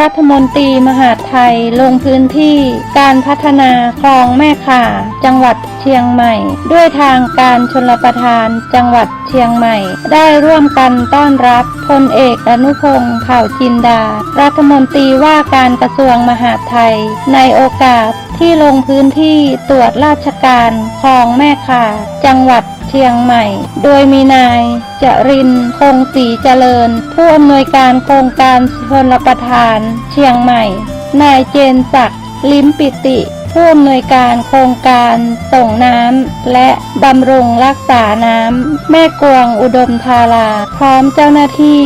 รัฐมนตรีมหาดไทยลงพื้นที่การพัฒนาคลองแม่ข่า จังหวัดเชียงใหม่ ด้วยทางการชลประทานจังหวัดเชียงใหม่ ได้ร่วมกันต้อนรับพลเอกอนุพงศ์เผ่าจินดา รัฐมนตรีว่าการกระทรวงมหาดไทย ในโอกาสที่ลงพื้นที่ตรวจราชการคลองแม่ข่า จังหวัด ชียงใหม่ โดยมีนายจรินคงศรีเจริญ ผู้อำนวยการโครงการชลประทาน เชียงใหม่ นายเจนศักดิ์ลิ้มปิติผู้อำนวยการโครงการส่งน้ำและบำรุงรักษาน้ำแม่กวงอุดมธารา พร้อมเจ้าหน้าที่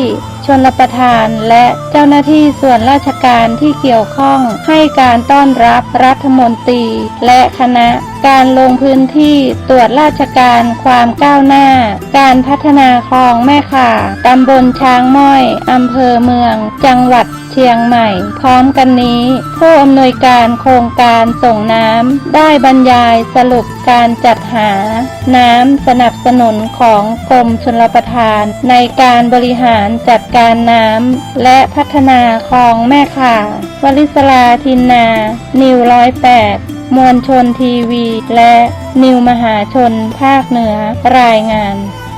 ชนรประทาน และเจ้าหน้าที่ส่วนราชการที่เกี่ยวข้องให้การต้อนรับรัฐมนตรี และคณะการลงพื้นที่ตรวจราชการความก้าวหน้า การพัฒนาคลองแม่ข่าตำบลช้างม้อยอำเภอเมือง จังหวัด ชียงใหม่ พร้อมกันนี้ ผู้อำนวยการโครงการส่งน้ำได้บรรยายสรุปการจัดหา น้ำสนับสนุนของกรมชลประทาน ในการบริหารจัดการน้ำและพัฒนาคลองแม่ข่าวลิศลาทินนา นิวร้อยแปดมวลชนทีวี และนิวมหาชนภาคเหนือรายงาน